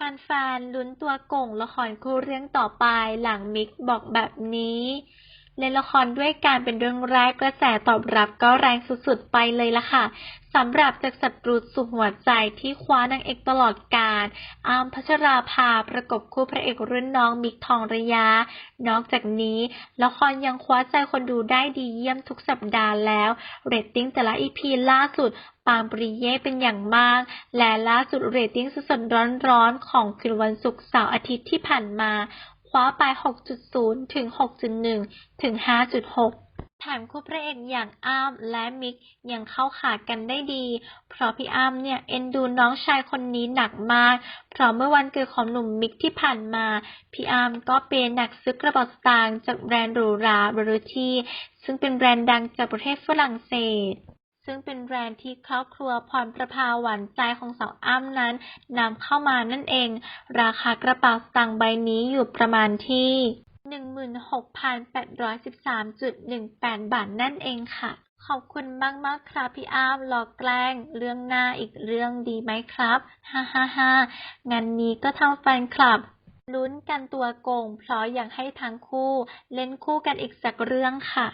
แฟนๆลุ้นตัวโก่งละครคู่เรื่องต่อไปหลังมิกบอกแบบนี้เล่นละครด้วยการเป็นเรื่องแรกกระแสตอบรับก็แรงสุดๆไปเลยล่ะค่ะสำหรับจากศัตรูสุหัวใจที่คว้านางเอกตลอดกาลอามพัชราภาประกบคู่พระเอกรุ่นน้องมิกทองระยะ นอกจากนี้ละครยังคว้าใจคนดูได้ดีเยี่ยมทุกสัปดาห์แล้ว เรตติ้งแต่ละอีพีล่าสุด ปามปรีเย่เป็นอย่างมาก และล่าสุดเรตติ้งสดๆร้อนๆ ของคืนวันศุกร์เสาร์อาทิตย์ที่ผ่านมา คว้าไป 6.0 ถึง 6.1 ถึง 5.6แถมคู่พระเอกอย่างอ้ามและมิกยังเข้าขากันได้ดี เพราะพี่อ้ามเนี่ยเอ็นดูน้องชายคนนี้หนักมาก เพราะเมื่อวันเกิดของหนุ่มมิกที่ผ่านมา พี่อ้ามก็เปย์หนักซื้อกระเป๋าสตางค์จากแบรนด์หรูหราบรูทีซึ่งเป็นแบรนด์ดังจากประเทศฝรั่งเศส ซึ่งเป็นแบรนด์ที่ครอบครัวพรประภาหวานใจของสาวอ้ำนั้นนำเข้ามานั่นเอง ราคากระเป๋าสตางค์ใบนี้อยู่ประมาณที่ 16,813.18 บาทนั่นเองค่ะ ขอบคุณมากๆครับพี่อ้ามหลอกแกล้ง เรื่องหน้าอีกเรื่องดีไหมครับ ฮ่าฮ่าฮ่างานนี้ก็ทำแฟนคลับลุ้นกันตัวโกงเพราะอยากให้ทั้งคู่ เล่นคู่กันอีกสักเรื่องค่ะ